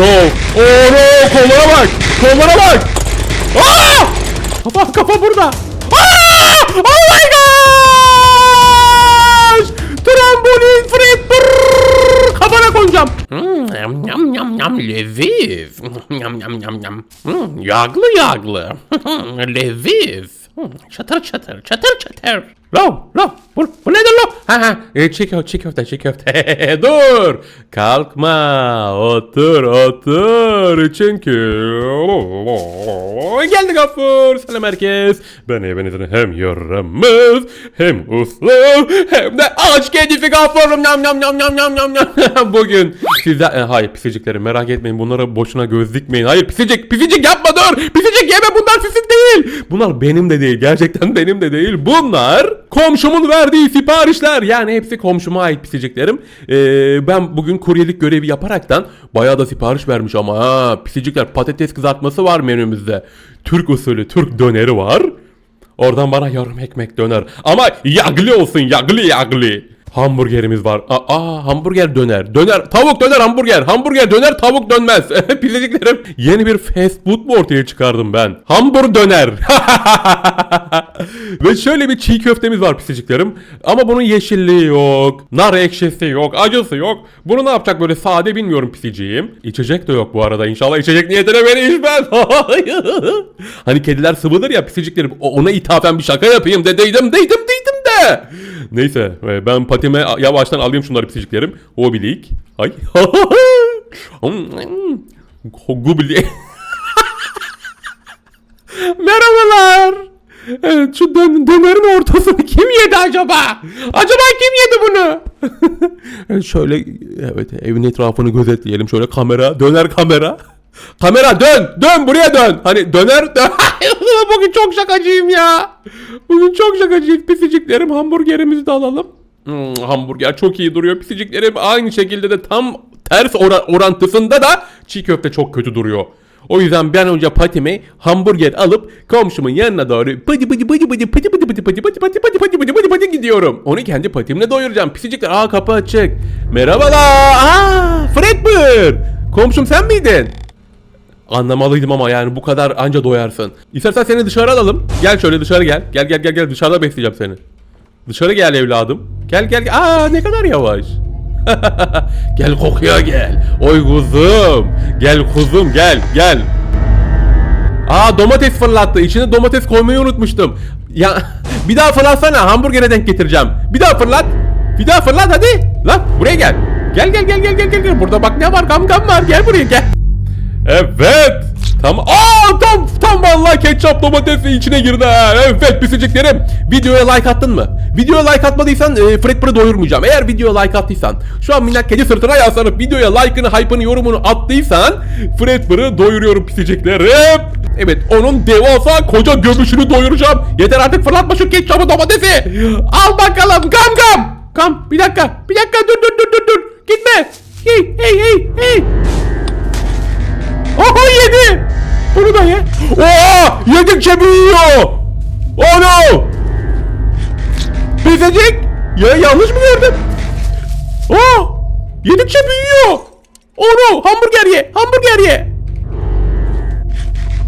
no. Oh no. Kollara bak. Kollara bak. Aa! Kafa kafa burada. Aa! Oh my gosh! Trambolin Fred. Brrr! Kafana koyacağım. Hmm, yam yam yam yam leziz. Yam yam yam yam. Hmm, yağlı yağlı. leziz. Hmm, çatır çatır çatır çatır. Lo lo bu, bu nedir lo? Ha ha e, çiğ köfte çiğ köfte çiğ. Dur kalkma otur otur çünkü geldi Gafur selam herkes. Ben evinizin hem yaramaz hem uslu hem de aç kedisi Gafurum nam nam nam nam nam nam nam. Bugün sizler e, hayır pisiciklerim merak etmeyin bunlara boşuna göz dikmeyin. Hayır pisicik pisicik yapma dur pisicik yeme bunlar sizin değil. Bunlar benim de değil gerçekten benim de değil. Bunlar komşumun verdiği siparişler yani hepsi komşuma ait pisiciklerim. Ee, ben bugün kuryelik görevi yaparaktan bayağı da sipariş vermiş ama ha pisicikler patates kızartması var menümüzde. Türk usulü Türk döneri var. Oradan bana yarım ekmek döner. Ama yağlı olsun yağlı yağlı. Hamburgerimiz var. Aa, aa, hamburger döner. Döner tavuk döner hamburger. Hamburger döner tavuk dönmez. Pisiciklerim yeni bir fast food mu ortaya çıkardım ben? Hamburg döner. Ve şöyle bir çiğ köftemiz var pisiciklerim. Ama bunun yeşilliği yok. Nar ekşisi yok. Acısı yok. Bunu ne yapacak böyle sade bilmiyorum pisiciğim. İçecek de yok bu arada. İnşallah içecek niyetine beni içmez. hani kediler sıvıdır ya pisiciklerim. Ona ithafen bir şaka yapayım dedeydim deydim deydim de. Neyse e, ben patime yavaştan alayım şunları pisiciklerim. O bilik. Ay. Gubli. Merhabalar. Evet şu dön dönerin ortasını kim yedi acaba? Acaba kim yedi bunu? Şöyle evet evin etrafını gözetleyelim. Şöyle kamera döner kamera. Kamera dön dön buraya dön. Hani döner dön. Bugün çok şakacıyım ya. Bugün çok şakacıyız. Pisiciklerim hamburgerimizi de alalım. Hmm, hamburger çok iyi duruyor. Pisiciklerim aynı şekilde de tam ters ora- orantısında da çiğ köfte çok kötü duruyor. O yüzden ben önce patimi hamburger alıp komşumun yanına doğru pıtı pıtı pıtı pıtı pıtı pıtı pıtı pıtı pıtı pıtı pıtı pıtı pıtı pıtı pıtı gidiyorum. Onu kendi patimle doyuracağım. Pisicikler aa kapı açık. Merhabalar. Aa Fredbird. Komşum sen miydin? Anlamalıydım ama yani bu kadar anca doyarsın. İstersen seni dışarı alalım. Gel şöyle dışarı gel. Gel gel gel gel dışarıda besleyeceğim seni. Dışarı gel evladım. Gel gel gel. Aa ne kadar yavaş. gel kokuya gel. Oy kuzum. Gel kuzum gel gel. Aa domates fırlattı. İçine domates koymayı unutmuştum. Ya bir daha fırlatsana hamburgere denk getireceğim. Bir daha fırlat. Bir daha fırlat hadi. Lan buraya. Gel gel gel gel gel gel. gel. Burada bak ne var gam gam var. Gel buraya gel. Evet. Tam aa tam tam vallahi ketçap domatesi içine girdi. Evet pisiciklerim. Videoya like attın mı? Videoya like atmadıysan e, Fredber'ı doyurmayacağım. Eğer videoya like attıysan şu an minnak kedi sırtına yaslanıp videoya like'ını, hype'ını, yorumunu attıysan Fredber'ı doyuruyorum pisiciklerim. Evet onun devasa koca göbüşünü doyuracağım. Yeter artık fırlatma şu ketçapı domatesi. Al bakalım gam gam. Gam bir dakika bir dakika dur dur dur dur dur. Gitme. Hey hey hey hey. Oha yedi. Bunu da ye. Oha yedikçe büyüyor. Oh no. Pisecek. Ya yanlış mı gördüm? Oh. Yedikçe büyüyor. Oh no hamburger ye. Hamburger ye.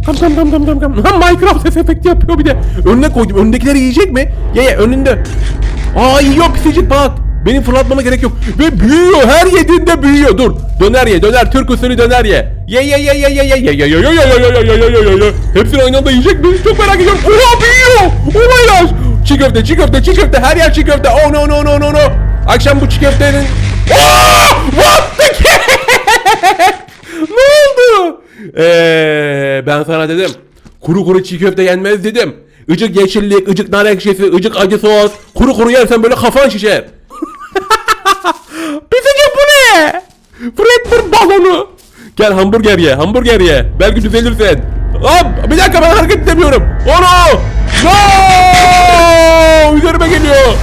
Kam kam kam kam kam kam. Ha Minecraft ses efekti yapıyor bir de. Önüne koydum. Önündekileri yiyecek mi? Ye ye önünde. Aa yiyor pisicik bak. Benim fırlatmama gerek yok. Ve büyüyor. Her yediğinde büyüyor. Dur. Döner ye. Döner. Türk usulü döner ye. Ye ye ye ye ye ye ye ye ye ye ye ye ye ye ye ye ye Hepsini aynı anda yiyecek mi? Çok merak ediyorum. Oha büyüyor. Oh my gosh. Çiğ köfte, çiğ köfte, çiğ köfte. Her yer çiğ köfte. Oh no no no no no. Akşam bu çiğ köftenin... Oh! What the ne oldu? Eee ben sana dedim. Kuru kuru çiğ köfte yenmez dedim. Icık yeşillik, ıcık nar ekşisi, ıcık acı sos. Kuru kuru yersen böyle kafan şişer. Pisicik bu ne? Fredbird balonu. Gel hamburger ye, hamburger ye. Belki düzelirsin. Hop, bir dakika ben hareket edemiyorum. Onu! No! Üzerime geliyor.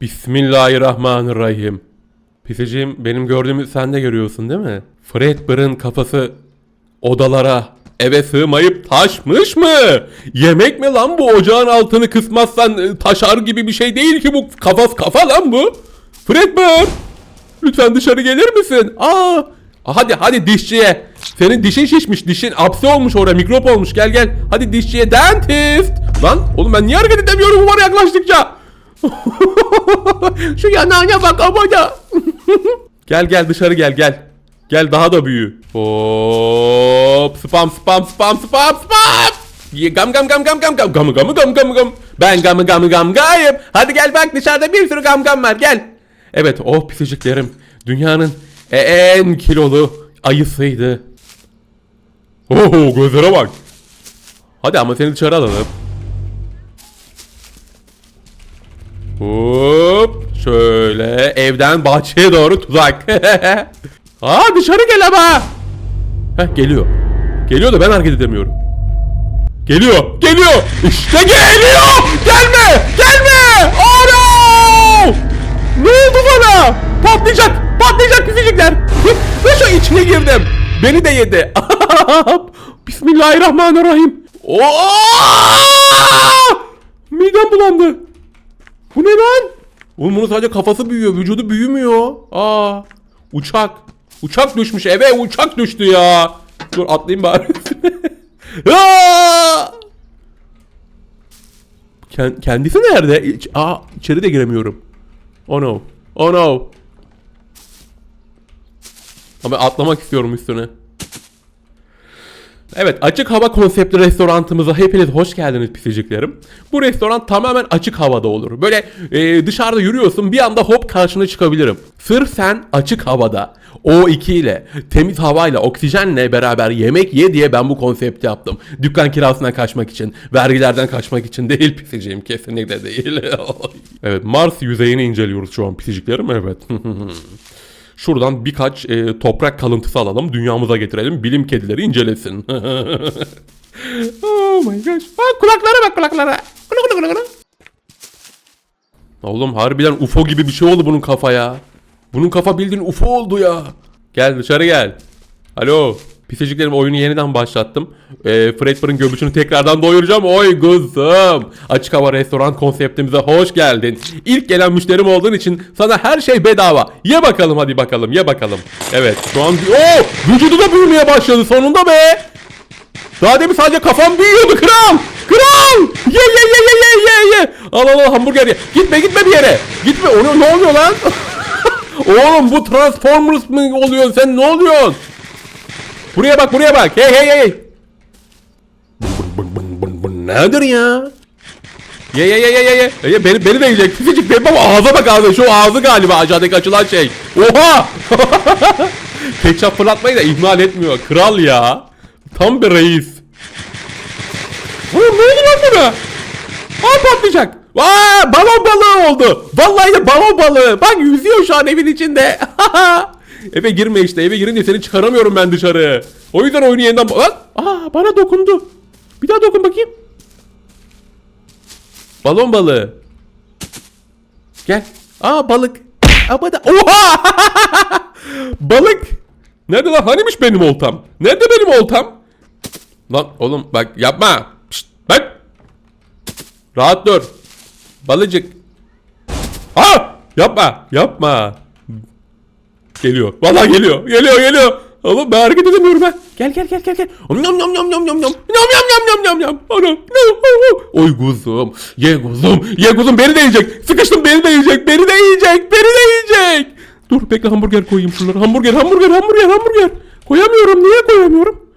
Bismillahirrahmanirrahim. Pisiciğim benim gördüğümü sen de görüyorsun değil mi? Fredbear'ın kafası odalara eve sığmayıp taşmış mı? Yemek mi lan bu ocağın altını kısmazsan e, taşar gibi bir şey değil ki bu kafas kafa lan bu. Fredbear lütfen dışarı gelir misin? Aa Hadi hadi dişçiye. Senin dişin şişmiş. Dişin apse olmuş oraya. Mikrop olmuş. Gel gel. Hadi dişçiye. Dentist. Lan oğlum ben niye hareket edemiyorum bu yaklaştıkça? Şu yanağına bak amına. gel gel dışarı gel gel. Gel daha da büyü. Hop. Spam spam spam spam spam. Gam gam gam gam gam gam gam gam gam gam gam. Ben gam gam gam gayım. Hadi gel bak dışarıda bir sürü gam gam var gel. Evet oh pisiciklerim. Dünyanın en kilolu ayısıydı. Oo gözlere bak. Hadi ama seni dışarı alalım. Hop şöyle evden bahçeye doğru tuzak. Aa dışarı gel ama. Heh geliyor. Geliyor da ben hareket edemiyorum. Geliyor. Geliyor. İşte geliyor. Gelme. Gelme. No. Ne oldu bana? Patlayacak. Patlayacak. Ve şu içine girdim. Beni de yedi. Bismillahirrahmanirrahim. Oo! Midem bulandı. Bu ne lan? Oğlum bunun sadece kafası büyüyor, vücudu büyümüyor. Aa, uçak. Uçak düşmüş eve, uçak düştü ya. Dur atlayayım bari. Kendisi nerede? İç- Aa, içeri de giremiyorum. Oh no. Oh no. Ama atlamak istiyorum üstüne. Evet açık hava konseptli restorantımıza hepiniz hoş geldiniz pisiciklerim. Bu restoran tamamen açık havada olur. Böyle e, dışarıda yürüyorsun bir anda hop karşına çıkabilirim. Sırf sen açık havada O2 ile temiz havayla oksijenle beraber yemek ye diye ben bu konsepti yaptım. Dükkan kirasından kaçmak için, vergilerden kaçmak için değil pisiciğim kesinlikle değil. evet Mars yüzeyini inceliyoruz şu an pisiciklerim evet. Şuradan birkaç e, toprak kalıntısı alalım. Dünyamıza getirelim. Bilim kedileri incelesin. oh my gosh. Aa, kulaklara bak kulaklara. Kulu kulu kulu. Oğlum harbiden UFO gibi bir şey oldu bunun kafaya. Bunun kafa bildiğin UFO oldu ya. Gel dışarı gel. Alo. Pisiciklerim oyunu yeniden başlattım. E, Fredbear'ın göbüşünü tekrardan doyuracağım. Oy kızım. Açık hava restoran konseptimize hoş geldin. İlk gelen müşterim olduğun için sana her şey bedava. Ye bakalım hadi bakalım ye bakalım. Evet şu an... Oo, vücudu da büyümeye başladı sonunda be. Daha demin sadece kafam büyüyordu kral. Kral. Ye ye ye ye ye ye ye. Al al al hamburger ye. Gitme gitme bir yere. Gitme. O ne, ne oluyor lan? Oğlum bu Transformers mı oluyor sen ne oluyorsun? Buraya bak buraya bak. Hey hey hey. Nedir ya? Ye ye ye ye ye ye. ye beni, beni de yiyecek. Fizicik benim ama ağza bak ağza. Şu ağzı galiba aşağıdaki açılan şey. Oha! Ketçap fırlatmayı da ihmal etmiyor. Kral ya. Tam bir reis. Oğlum ne lan buna? Aa patlayacak. Aa balon balığı oldu. Vallahi de balon balığı. Bak yüzüyor şu an evin içinde. eve girme işte. Eve girince seni çıkaramıyorum ben dışarı. O yüzden oyunu yeniden... Lan! Aa bana dokundu. Bir daha dokun bakayım. Balon balığı. Gel. Aa balık. Aa da. Oha! balık. Nerede lan? Hanimiş benim oltam? Nerede benim oltam? Lan oğlum bak yapma. Pişt, bak. Rahat dur. Balıcık. Ha! Yapma. Yapma. Geliyor. Vallahi geliyor. Geliyor geliyor. Oğlum ben hareket edemiyorum ben. Gel gel gel gel gel. Om yam yam yam yam yam. Yam yam yam yam yam yam. Anam. Oy kuzum. Ye kuzum. Ye kuzum beni de yiyecek. Sıkıştım beni de yiyecek. Beni de yiyecek. Beni de yiyecek. Dur bekle hamburger koyayım şunları. Hamburger hamburger hamburger hamburger. Koyamıyorum. Niye koyamıyorum?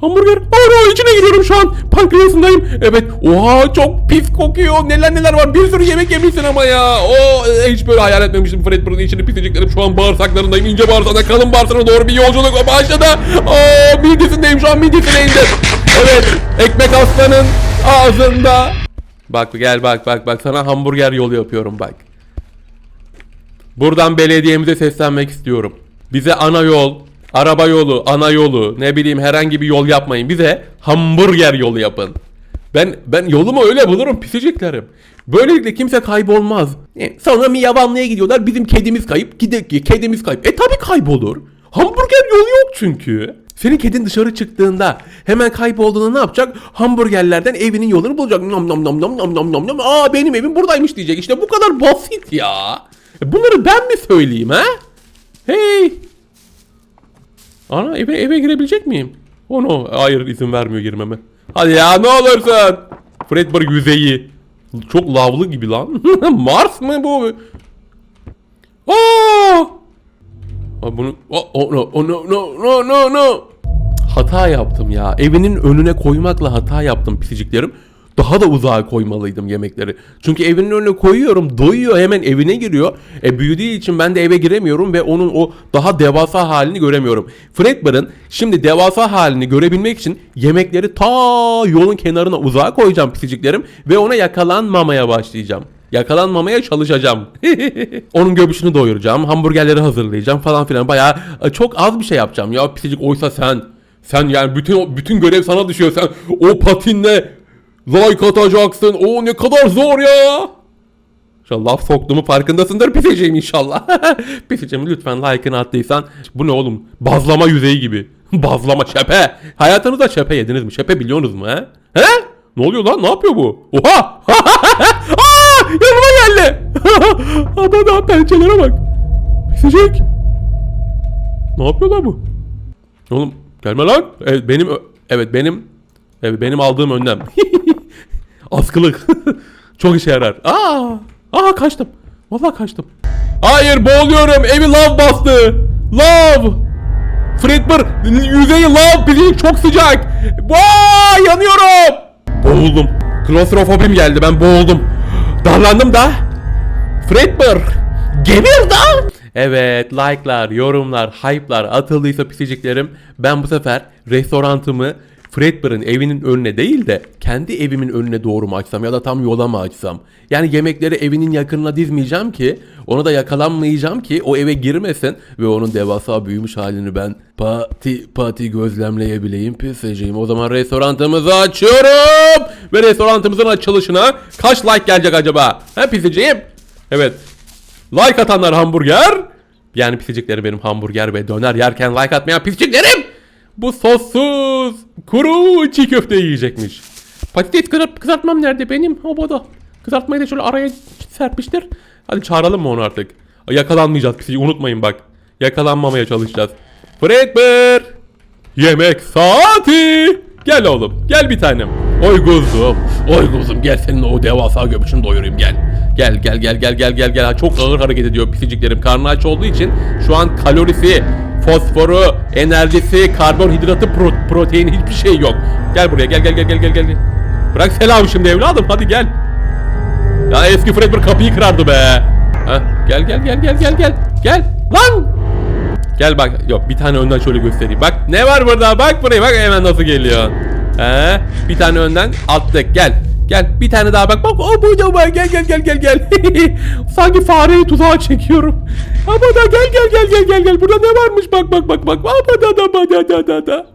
Hamburger. Ana içine giriyorum şu an. Pankreasındayım. Evet. Oha çok pis kokuyor. Neler neler var. Bir sürü yemek yemişsin ama ya. O hiç böyle hayal etmemiştim. Fred Burger'ın içini piseceklerim. Şu an bağırsaklarındayım. ince bağırsağına kalın bağırsağına doğru bir yolculuk başladı. Aa midesindeyim şu an midesine indim. Evet. Ekmek aslanın ağzında. Bak gel bak bak bak sana hamburger yolu yapıyorum bak. Buradan belediyemize seslenmek istiyorum. Bize ana yol, araba yolu, ana yolu, ne bileyim herhangi bir yol yapmayın. Bize hamburger yolu yapın. Ben ben yolumu öyle bulurum pisiciklerim. Böylelikle kimse kaybolmaz. E, sonra Miyavanlı'ya gidiyorlar. Bizim kedimiz kayıp. Gidek kedimiz kayıp. E tabi kaybolur. Hamburger yolu yok çünkü. Senin kedin dışarı çıktığında hemen kaybolduğunda ne yapacak? Hamburgerlerden evinin yolunu bulacak. Nom nom nom nom nom nom nom nom. Aa benim evim buradaymış diyecek. İşte bu kadar basit ya. E, Bunları ben mi söyleyeyim ha? Hey! Ana eve, eve girebilecek miyim? Onu hayır izin vermiyor girmeme. Hadi ya ne olursun. Fredberg yüzeyi. Çok lavlı gibi lan. Mars mı bu? Aa! Abi bunu oh, oh, no, oh, no, no, no, no, no. Hata yaptım ya. Evinin önüne koymakla hata yaptım pisiciklerim. Daha da uzağa koymalıydım yemekleri. Çünkü evinin önüne koyuyorum, doyuyor, hemen evine giriyor. E büyüdüğü için ben de eve giremiyorum ve onun o daha devasa halini göremiyorum. Fredbear'ın şimdi devasa halini görebilmek için yemekleri ta yolun kenarına uzağa koyacağım pisiciklerim ve ona yakalanmamaya başlayacağım. Yakalanmamaya çalışacağım. Onun göbüşünü doyuracağım. Hamburgerleri hazırlayacağım falan filan. Bayağı e, çok az bir şey yapacağım. Ya pisicik oysa sen. Sen yani bütün bütün görev sana düşüyor. Sen o patinle like atacaksın. O ne kadar zor ya. Şu laf soktuğumu farkındasındır piseceğim inşallah. piseceğim lütfen like'ını attıysan. Bu ne oğlum? Bazlama yüzeyi gibi. Bazlama çepe. Hayatınızda çepe yediniz mi? Çepe biliyorsunuz mu he? He? Ne oluyor lan? Ne yapıyor bu? Oha! Aa! Yanıma geldi. Ama daha pençelere bak. Pisecek. Ne yapıyor lan bu? Oğlum gelme lan. Evet benim evet benim evet benim aldığım önlem. Askılık. Çok işe yarar. Aa! Aa kaçtım. Vallahi kaçtım. Hayır boğuluyorum. Evi lav bastı. Lav. Fredber yüzeyi lav pisicik çok sıcak. Vaa yanıyorum. Boğuldum. Klostrofobim geldi ben boğuldum. Darlandım da. Fredber gelir da. Evet like'lar, yorumlar, hype'lar atıldıysa pisiciklerim ben bu sefer restorantımı Fredber'ın evinin önüne değil de kendi evimin önüne doğru mu açsam ya da tam yola mı açsam? Yani yemekleri evinin yakınına dizmeyeceğim ki ona da yakalanmayacağım ki o eve girmesin ve onun devasa büyümüş halini ben pati pati gözlemleyebileyim piseceğim. O zaman restorantımızı açıyorum ve restorantımızın açılışına kaç like gelecek acaba? He piseceğim? Evet Like atanlar hamburger. Yani pisicikleri benim hamburger ve döner yerken like atmayan pisiciklerim. Bu sossuz kuru çiğ köfte yiyecekmiş. Patates kızart kızartmam nerede benim? Obada. Kızartmayı da şöyle araya serpiştir. Hadi çağıralım mı onu artık? Yakalanmayacağız pisicik unutmayın bak. Yakalanmamaya çalışacağız. Fredber. Yemek saati. Gel oğlum gel bir tanem. Oy kuzum. Oy kuzum gel senin o devasa göbüşünü doyurayım gel. Gel gel gel gel gel gel gel. Çok ağır hareket ediyor pisiciklerim. Karnı aç olduğu için şu an kalorisi, fosforu, enerjisi, karbonhidratı, pro- proteini hiçbir şey yok. Gel buraya gel gel gel gel gel gel. Bırak selam şimdi evladım hadi gel. Ya eski Fredbear kapıyı kırardı be. Ha, gel gel gel gel gel gel. Gel lan. Gel bak yok bir tane önden şöyle göstereyim. Bak ne var burada bak buraya bak hemen nasıl geliyor. He, bir tane önden attık gel. Gel bir tane daha bak bak o burada bak gel gel gel gel gel. Sanki fareyi tuzağa çekiyorum. Ama da gel gel gel gel gel gel burada ne varmış bak bak bak bak. Ama da da da da da da.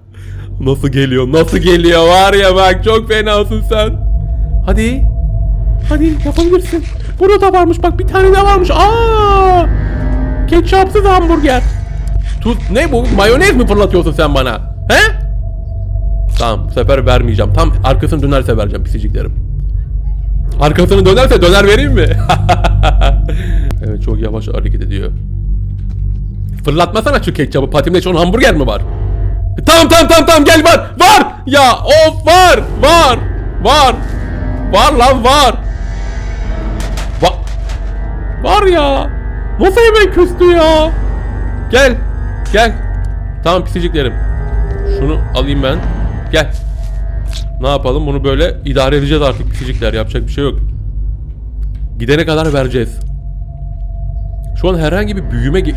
Nasıl geliyor nasıl geliyor var ya bak çok fenasın sen. Hadi. Hadi yapabilirsin. Burada da varmış bak bir tane daha varmış. Aa! Ketçapsız hamburger. Tuz ne bu? Mayonez mi fırlatıyorsun sen bana? He? Tamam bu sefer vermeyeceğim. Tam arkasını dönerse vereceğim pisiciklerim. Arkasını dönerse döner vereyim mi? evet çok yavaş hareket ediyor. Fırlatmasana şu ketçabı. Patimde şu an hamburger mi var? E, Tamam tamam tamam tamam gel var. Var. Ya of var. Var. Var. Var lan var. Va var ya. Nasıl hemen küstü ya? Gel. Gel. Tamam pisiciklerim. Şunu alayım ben. Gel. Ne yapalım? Bunu böyle idare edeceğiz artık pisicikler. Yapacak bir şey yok. Gidene kadar vereceğiz. Şu an herhangi bir büyüme ge-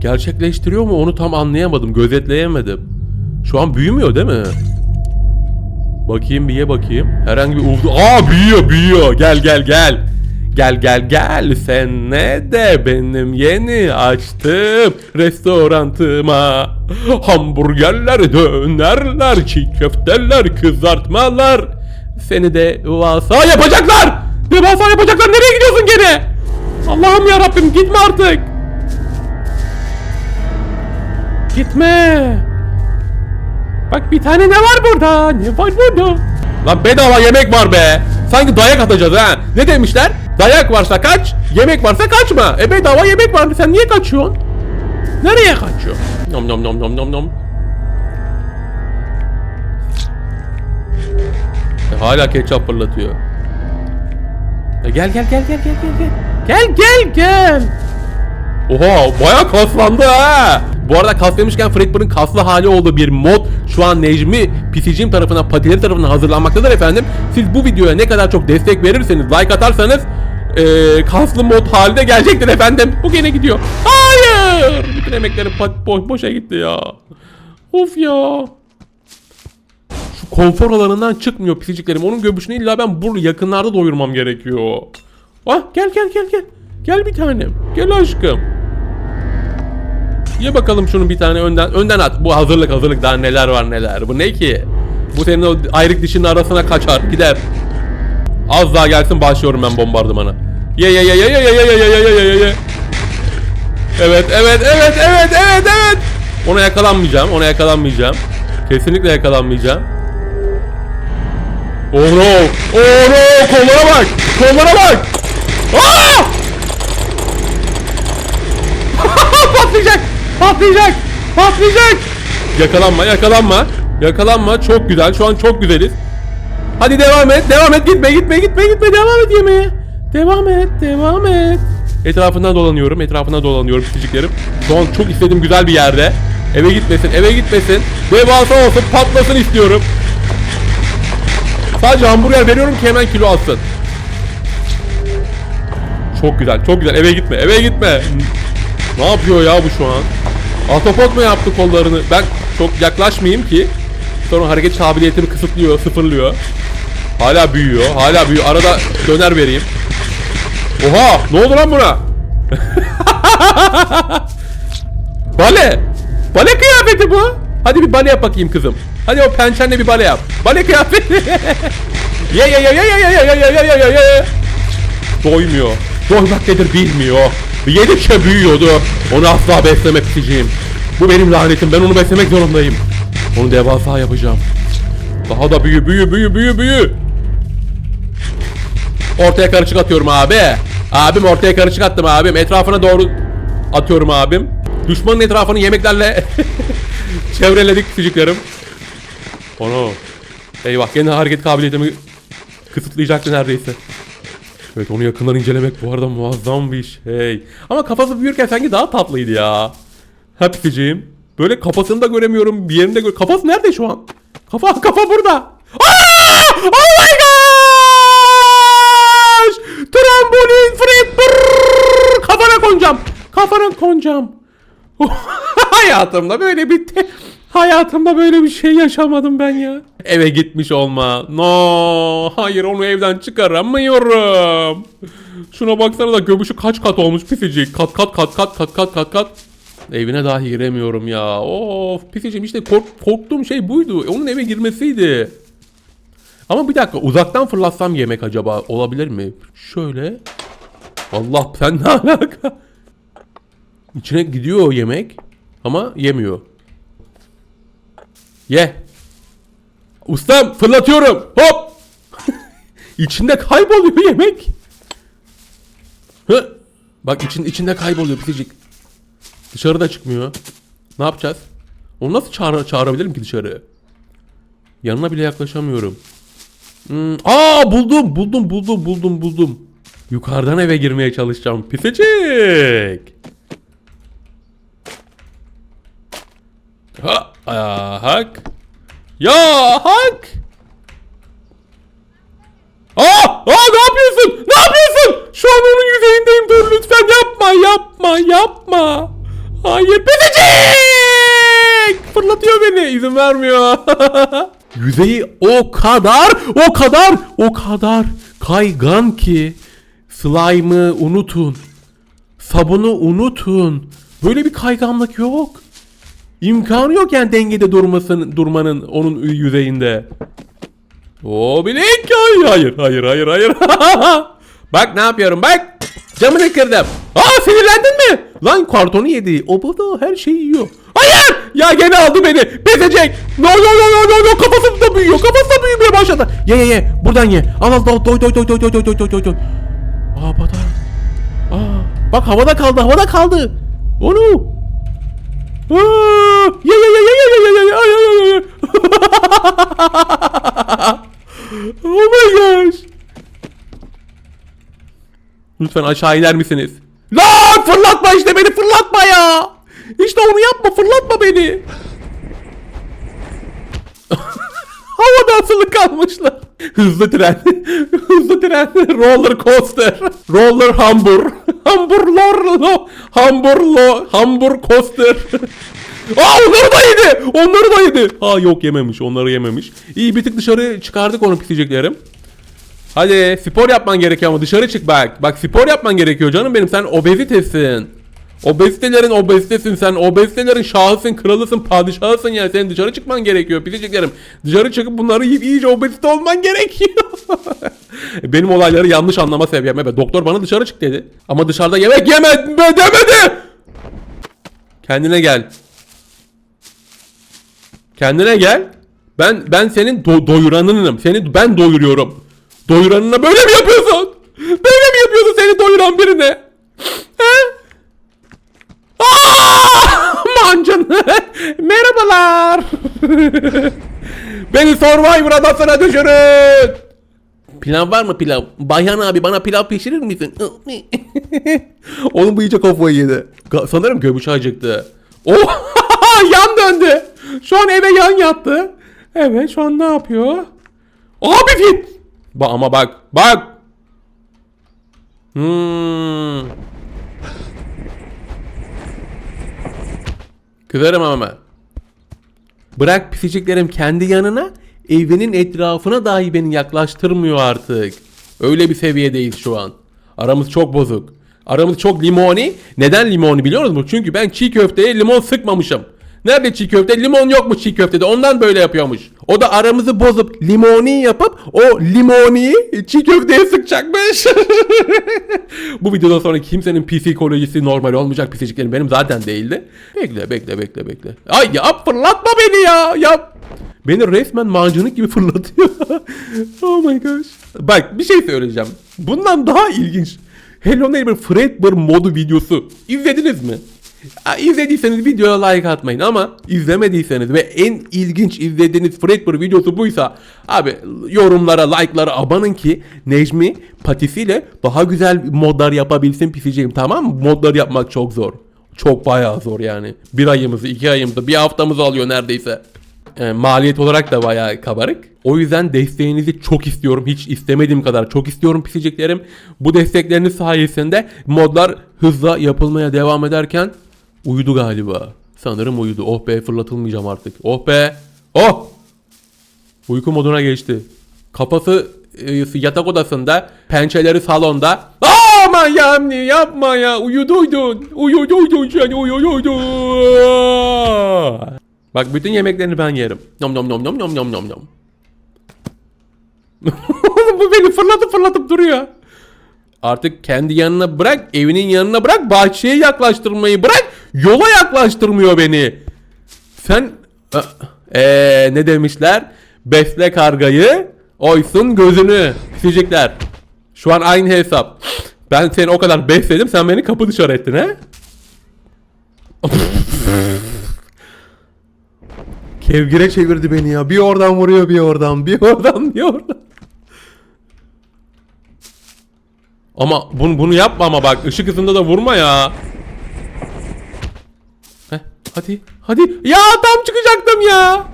gerçekleştiriyor mu onu tam anlayamadım. Gözetleyemedim. Şu an büyümüyor değil mi? Bakayım bir ye bakayım. Herhangi bir ufdu. Aa büyüyor büyüyor. Gel gel gel. Gel gel gel sen ne de benim yeni açtım restorantıma Hamburgerler, dönerler, çiğ köfteler, kızartmalar Seni de devasa yapacaklar! Devasa yapacaklar nereye gidiyorsun gene? Allah'ım ya Rabbim gitme artık! Gitme! Bak bir tane ne var burada? Ne var burada? Lan bedava yemek var be. Sanki dayak atacağız ha. Ne demişler? Dayak varsa kaç, yemek varsa kaçma. E bedava yemek var. Sen niye kaçıyorsun? Nereye kaçıyor? Nom nom nom nom nom nom. E, hala ketçap fırlatıyor. E, gel gel gel gel gel gel gel. Gel gel gel. Oha baya kaslandı ha. Bu arada kas demişken Fredbear'ın kaslı hali olduğu bir mod şu an Necmi PC'cim tarafından patileri tarafından hazırlanmaktadır efendim. Siz bu videoya ne kadar çok destek verirseniz like atarsanız eee, kaslı mod halinde gelecektir efendim. Bu gene gidiyor. Hayır. Bütün emeklerim boş boşa gitti ya. Of ya. Şu konfor alanından çıkmıyor pisiciklerim. Onun göbüşünü illa ben burada yakınlarda doyurmam gerekiyor. Ah gel gel gel gel. Gel bir tanem. Gel aşkım. Ye bakalım şunu bir tane önden önden at. Bu hazırlık hazırlık daha neler var neler. Bu ne ki? Bu senin o ayrık dişinin arasına kaçar gider. Az daha gelsin başlıyorum ben bombardımana. Ye ye ye ye ye ye ye ye ye ye ye ye. Evet evet evet evet evet evet. Ona yakalanmayacağım. Ona yakalanmayacağım. Kesinlikle yakalanmayacağım. Oh no! Oh no! Kollara bak! Kollara bak! Aa! patlayacak! Patlayacak! Patlayacak! Yakalanma, yakalanma. Yakalanma. Çok güzel. Şu an çok güzeliz. Hadi devam et. Devam et. Gitme, gitme, gitme, gitme. Devam et yemeğe. Devam et, devam et. Etrafından dolanıyorum, etrafına dolanıyorum küçüklerim. Şu an çok istediğim güzel bir yerde. Eve gitmesin, eve gitmesin. Devasa olsun, patlasın istiyorum. Sadece hamburger veriyorum ki hemen kilo alsın. Çok güzel, çok güzel. Eve gitme, eve gitme. Ne yapıyor ya bu şu an? Atopot mu yaptı kollarını? Ben çok yaklaşmayayım ki. Sonra hareket kabiliyetimi kısıtlıyor, sıfırlıyor. Hala büyüyor, hala büyüyor. Arada döner vereyim. Oha! Ne oldu lan buna? bale! Bale kıyafeti bu. Hadi bir bale yap bakayım kızım. Hadi o pençenle bir bale yap. Bale kıyafeti. ye ye ye ye ye ye ye ye ye ye ye. Doymuyor. Doymak nedir bilmiyor. Yedikçe büyüyordu. Onu asla beslemek isteyeceğim. Bu benim lanetim. Ben onu beslemek zorundayım. Onu devasa yapacağım. Daha da büyü büyü büyü büyü büyü. Ortaya karışık atıyorum abi. Abim ortaya karışık attım abim. Etrafına doğru atıyorum abim. Düşmanın etrafını yemeklerle çevreledik küçüklerim. Onu. Eyvah gene hareket kabiliyetimi kısıtlayacaktı neredeyse. Evet onu yakından incelemek bu arada muazzam bir şey. Ama kafası büyürken sanki daha tatlıydı ya. Ha pisiciğim. Böyle kafasını da göremiyorum. Bir yerinde gör. Kafası nerede şu an? Kafa kafa burada. Aa! Oh my gosh! Kafana konacağım. Kafana konacağım. Hayatımda böyle bitti. Hayatımda böyle bir şey yaşamadım ben ya. Eve gitmiş olma. No, hayır onu evden çıkaramıyorum. Şuna baksana da göbüşü kaç kat olmuş pisicik. Kat kat kat kat kat kat kat kat. Evine dahi giremiyorum ya. Of pisicim işte kork- korktuğum şey buydu. Onun eve girmesiydi. Ama bir dakika uzaktan fırlatsam yemek acaba olabilir mi? Şöyle. Allah sen ne alaka? İçine gidiyor o yemek ama yemiyor. Ye. Ustam fırlatıyorum. Hop. İçinde kayboluyor yemek. Hı. Bak için içinde kayboluyor pisicik. Dışarıda çıkmıyor. Ne yapacağız? Onu nasıl çağır çağırabilirim ki dışarı? Yanına bile yaklaşamıyorum. Hmm. Aa buldum buldum buldum buldum buldum. Yukarıdan eve girmeye çalışacağım. Pisicik. Ha, aa, hak. Ya hak. Aa, aa ne yapıyorsun? Ne yapıyorsun? Şu an onun yüzeyindeyim. Dur lütfen yapma, yapma, yapma. Hayır, pisicik! Fırlatıyor beni. İzin vermiyor. Yüzeyi o kadar, o kadar, o kadar kaygan ki slime'ı unutun. Sabunu unutun. Böyle bir kayganlık yok. İmkanı yok yani dengede durmasın, durmanın onun yüzeyinde. O bilek hayır hayır hayır hayır. bak ne yapıyorum bak. Camını kırdım. Aa sinirlendin mi? Lan kartonu yedi. O da her şeyi yiyor. Hayır! Ya gene aldı beni. Bezecek. No no no no no no kafası da büyüyor. Kafası da büyümeye başladı. Ye ye ye. Buradan ye. Al al doy doy doy doy doy doy doy doy doy bada. Aa bak havada kaldı havada kaldı. Onu. Aa, ya ya ya ya ya ya ya ya ya ya ya. oh my gosh. Lütfen aşağı iner misiniz? Lan fırlatma işte beni fırlatma ya. İşte onu yapma fırlatma beni. Havada asılı kalmışlar. Hızlı tren. Hızlı tren. Roller coaster. Roller hambur. Hamburlor. Hamburlo. Hambur coaster. Aa onları da yedi. Onları da yedi. Ha yok yememiş. Onları yememiş. İyi bir tık dışarı çıkardık onu piseceklerim. Hadi spor yapman gerekiyor ama dışarı çık bak. Bak spor yapman gerekiyor canım benim. Sen obezitesin. Obezitelerin obezitesin sen. Obezitelerin şahısın, kralısın, padişahısın yani. Senin dışarı çıkman gerekiyor. Piseceklerim. Dışarı çıkıp bunları yiyip iyice obezite olman gerekiyor. benim olayları yanlış anlama seviyem. Evet doktor bana dışarı çık dedi. Ama dışarıda yemek yeme demedi. Kendine gel. Kendine gel. Ben ben senin do- doyuranınım. Seni ben doyuruyorum. Doyuranına böyle mi yapıyorsun? Böyle mi yapıyorsun seni doyuran birine? He? Aa! Mancın. Merhabalar. Beni Survivor adasına düşürün. Pilav var mı pilav? Bayhan abi bana pilav pişirir misin? Oğlum bu iyice kafayı yedi. Sanırım göbüş acıktı. Oh! yan döndü. Şu an eve yan yattı. Evet şu an ne yapıyor? Abi fit. Ba ama bak bak. Hmm. Kızarım ama. Bırak pisiciklerim kendi yanına, evinin etrafına dahi beni yaklaştırmıyor artık. Öyle bir seviyedeyiz şu an. Aramız çok bozuk. Aramız çok limoni. Neden limoni biliyor musunuz? Çünkü ben çiğ köfteye limon sıkmamışım. Nerede çiğ köfte? Limon yokmuş çiğ köftede. Ondan böyle yapıyormuş. O da aramızı bozup limoni yapıp o limoniyi çiğ köfteye sıkacakmış. Bu videodan sonra kimsenin psikolojisi normal olmayacak pisiciklerim benim zaten değildi. Bekle bekle bekle bekle. Ay ya fırlatma beni ya. Ya Beni resmen mancınık gibi fırlatıyor. oh my gosh. Bak bir şey söyleyeceğim. Bundan daha ilginç. Hello Neighbor Fredbear modu videosu. İzlediniz mi? Ya, İzlediyseniz videoya like atmayın ama izlemediyseniz ve en ilginç izlediğiniz Fredbear videosu buysa abi yorumlara like'lara abanın ki Necmi patisiyle daha güzel modlar yapabilsin piseceğim tamam mı? Modlar yapmak çok zor. Çok bayağı zor yani. Bir ayımızı, iki ayımızı, bir haftamızı alıyor neredeyse. E, maliyet olarak da bayağı kabarık. O yüzden desteğinizi çok istiyorum. Hiç istemediğim kadar çok istiyorum piseceklerim. Bu destekleriniz sayesinde modlar hızla yapılmaya devam ederken uyudu galiba. Sanırım uyudu. Oh be fırlatılmayacağım artık. Oh be. Oh. Uyku moduna geçti. Kafası e, yatak odasında, pençeleri salonda. Aman ya yapma ya. Uyuduydun. Uyuduydun sen uyuduydun. Bak bütün yemeklerini ben yerim. Nom nom nom nom nom nom nom nom. Oğlum bu beni fırlatıp fırlatıp duruyor. Artık kendi yanına bırak, evinin yanına bırak, bahçeye yaklaştırmayı bırak, yola yaklaştırmıyor beni. Sen eee ne demişler? Besle kargayı, oysun gözünü. Pisicikler. Şu an aynı hesap. Ben seni o kadar besledim, sen beni kapı dışarı ettin he? Kevgire çevirdi beni ya. Bir oradan vuruyor, bir oradan, bir oradan, bir oradan. Ama bunu, bunu yapma ama bak ışık hızında da vurma ya. Hadi hadi. Ya tam çıkacaktım ya.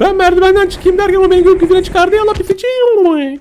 Ben merdivenden çıkayım derken o beni gökyüzüne çıkardı ya la pisiciğim.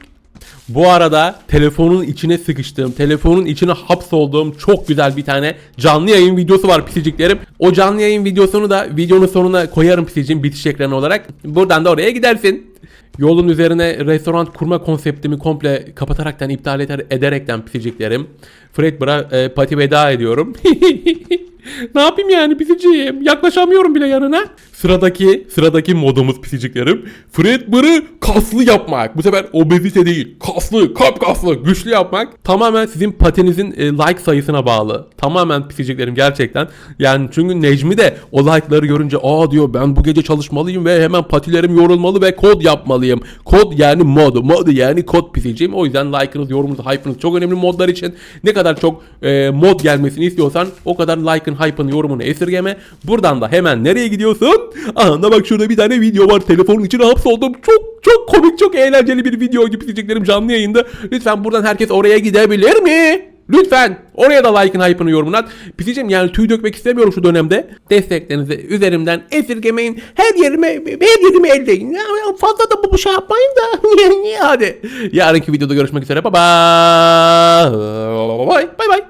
Bu arada telefonun içine sıkıştığım, telefonun içine hapsolduğum çok güzel bir tane canlı yayın videosu var pisiciklerim. O canlı yayın videosunu da videonun sonuna koyarım pisicim bitiş ekranı olarak. Buradan da oraya gidersin. Yolun üzerine restoran kurma konseptimi komple kapataraktan iptal eder, ederekten pisiciklerim. Fredbear'a e, pati veda ediyorum. ne yapayım yani pisiciğim? Yaklaşamıyorum bile yanına. Sıradaki sıradaki modumuz pisiciklerim. Fredbear'ı kaslı yapmak. Bu sefer obezite değil. Kaslı, kap kaslı, güçlü yapmak. Tamamen sizin patinizin e, like sayısına bağlı. Tamamen pisiciklerim gerçekten. Yani çünkü Necmi de o like'ları görünce aa diyor ben bu gece çalışmalıyım ve hemen patilerim yorulmalı ve kod yapmalıyım. Kod yani mod. Mod yani kod pisiciyim. O yüzden like'ınız, yorumunuz, hype'ınız çok önemli modlar için. Ne kadar çok e, mod gelmesini istiyorsan o kadar like'ın, hype'ın yorumunu esirgeme. Buradan da hemen nereye gidiyorsun? Anda bak şurada bir tane video var. Telefonun içine hapsoldum. Çok çok komik çok eğlenceli bir videoydu pisiciklerim canlı yayında. Lütfen buradan herkes oraya gidebilir mi? Lütfen oraya da like'ın hype'ını yorumuna at. Pisicim yani tüy dökmek istemiyorum şu dönemde. Desteklerinizi üzerimden esirgemeyin. Her yerime her yerimi elleyin. Ya, fazla da bu şey yapmayın da. Hadi. Yarınki videoda görüşmek üzere. Bye bye. Bye bye.